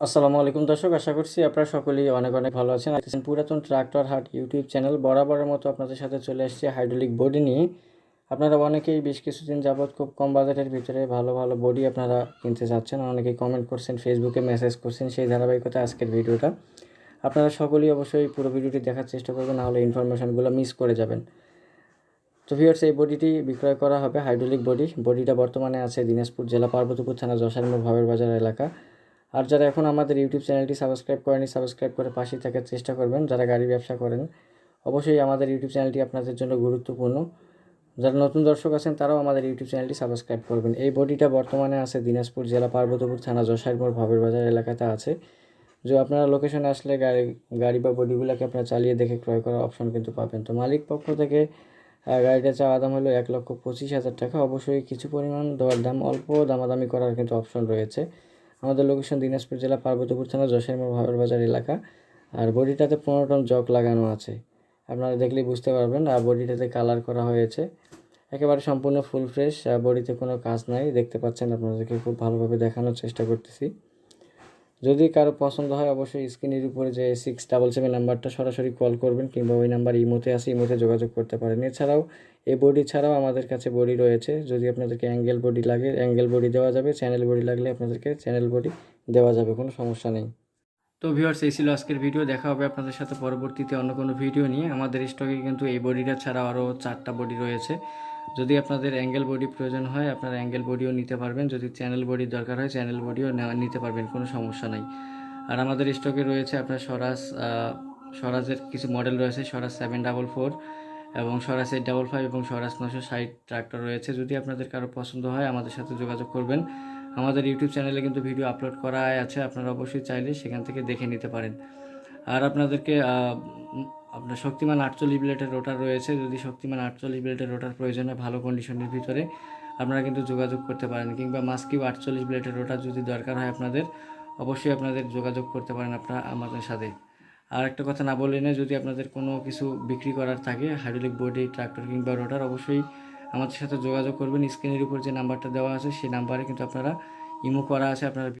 আসসালামু আলাইকুম দর্শক, আশা করছি আপনারা সকলেই অনেক অনেক ভালো আছেন। পুরাতন ট্রাক্টর হাট ইউটিউব চ্যানেল। বরাবরের মতো আপনাদের সাথে চলে এসেছে হাইড্রোলিক বডি নিয়ে। আপনারা অনেকেই বেশ কিছুদিন যাবৎ খুব কম বাজেটের ভিতরে ভালো ভালো বডি আপনারা কিনতে চাচ্ছেন। অনেকেই কমেন্ট করছেন ফেসবুকে মেসেজ করছেন সেই ধারাবাহিকতা আজকের ভিডিওটা। আপনারা সকলেই অবশ্যই পুরো ভিডিওটি দেখার চেষ্টা করবেন, নাহলে ইনফরমেশনগুলো মিস করে যাবেন। তো ভিউয়ার্স এই বডিটি বিক্রয় করা হবে হাইড্রোলিক বডি। বডিটা বর্তমানে আছে দিনাজপুর জেলা পার্বতীপুর থানা যশারমোড় ভাবের বাজার এলাকা। আর যারা এখন আমাদের ইউটিউব চ্যানেলটি সাবস্ক্রাইব করেনি, সাবস্ক্রাইব করে পাশে থাকার চেষ্টা করবেন। যারা গাড়ি ব্যবসা করেন, অবশ্যই আমাদের ইউটিউব চ্যানেলটি আপনাদের জন্য গুরুত্বপূর্ণ। যারা নতুন দর্শক আছেন, তারাও আমাদের ইউটিউব চ্যানেলটি সাবস্ক্রাইব করবেন। এই বডিটা বর্তমানে আছে দিনাজপুর জেলা পার্বতীপুর থানা যশারমোড় ভাবের বাজার এলাকাতে আছে। যে আপনারা লোকেশনে আসলে গাড়ি গাড়ি বা বডিগুলোকে আপনারা চালিয়ে দেখে ক্রয় করার অপশন কিন্তু পাবেন। তো মালিক পক্ষ থেকে গাড়িটা চাওয়া দাম হলো এক লক্ষ পঁচিশ হাজার টাকা। অবশ্যই কিছু পরিমাণ দেওয়ার দাম অল্প দামাদামি করার কিন্তু অপশন রয়েছে। আমাদের লোকেশন দিনাজপুর জেলা পার্বতীপুর থানা যশোরমোড় ভাবের বাজার এলাকা। আর বডিটাতে পনেরো টন জগ লাগানো আছে। আপনারা দেখলেই বুঝতে পারবেন, আর বডিটাতে কালার করা হয়েছে। একেবারে সম্পূর্ণ ফুল ফ্রেশ বডিতে কোনো কাজ নাই। দেখতে পাচ্ছেন, আপনাদেরকে খুব ভালোভাবে দেখানোর চেষ্টা করতেছি। যদি কারও পছন্দ হয়, অবশ্যই স্ক্রিনের উপরে যে সিক্স ডাবল সেভেন নাম্বারটা সরাসরি কল করবেন কিংবা ওই নাম্বার ইমোতে আসে ইমোতে যোগাযোগ করতে পারেন। এছাড়াও এই বডি ছাড়াও আমাদের কাছে বডি রয়েছে। যদি আপনাদেরকে অ্যাঙ্গেল বডি লাগে অ্যাঙ্গেল বডি দেওয়া যাবে। চ্যানেল বডি লাগলে আপনাদেরকে চ্যানেল বডি দেওয়া যাবে, কোনো সমস্যা নেই। তো ভিউয়ার্স এই ছিল আজকের ভিডিও দেখা হবে আপনাদের সাথে পরবর্তীতে অন্য কোনো ভিডিও নিয়ে। আমাদের স্টকে কিন্তু এই বডিটা ছাড়া আরও চারটা বডি রয়েছে। যদি আপনাদের অ্যাঙ্গেল বডি প্রয়োজন হয়, আপনারা অ্যাঙ্গেল বডিও নিতে পারবেন। যদি চ্যানেল বডির দরকার হয় চ্যানেল বডিও নিতে পারবেন, কোনো সমস্যা নাই। আর আমাদের স্টকে রয়েছে আপনার স্বরাজ স্বরাজের কিছু মডেল রয়েছে, স্বরাজ সেভেন ডাবল ফোর এবং স্বরাজ এইট ডাবল ফাইভ এবং স্বরাজ নশো ষাট ট্রাক্টর রয়েছে। যদি আপনাদের কারও পছন্দ হয়, আমাদের সাথে যোগাযোগ করবেন। আমাদের ইউটিউব চ্যানেলে কিন্তু ভিডিও আপলোড করা আছে, আপনারা অবশ্যই চাইলে সেখান থেকে দেখে নিতে পারেন। আর আপনাদেরকে আপনার শক্তিমান আটচল্লিশ ব্লেডের রোটার রয়েছে। যদি শক্তিমান আটচল্লিশ ব্লেডের রোটার প্রয়োজন হয় ভালো কন্ডিশনের ভিতরে, আপনারা কিন্তু যোগাযোগ করতে পারেন। কিংবা মাস্কিউ আটচল্লিশ ব্লেডের রোটার যদি দরকার হয় আপনাদের, অবশ্যই আপনাদের যোগাযোগ করতে পারেন আপনারা আমাদের সাথে। আর একটা কথা না বললে না যদি আপনাদের কোনো কিছু বিক্রি করার থাকে হাইড্রোলিক বডি ট্রাক্টর কিংবা রোটার অবশ্যই আমাদের সাথে যোগাযোগ করবেন। স্ক্রিনের উপর যে নাম্বারটা দেওয়া আছে, সেই নাম্বারে কিন্তু আপনারা ইমো করা আছে, আপনারা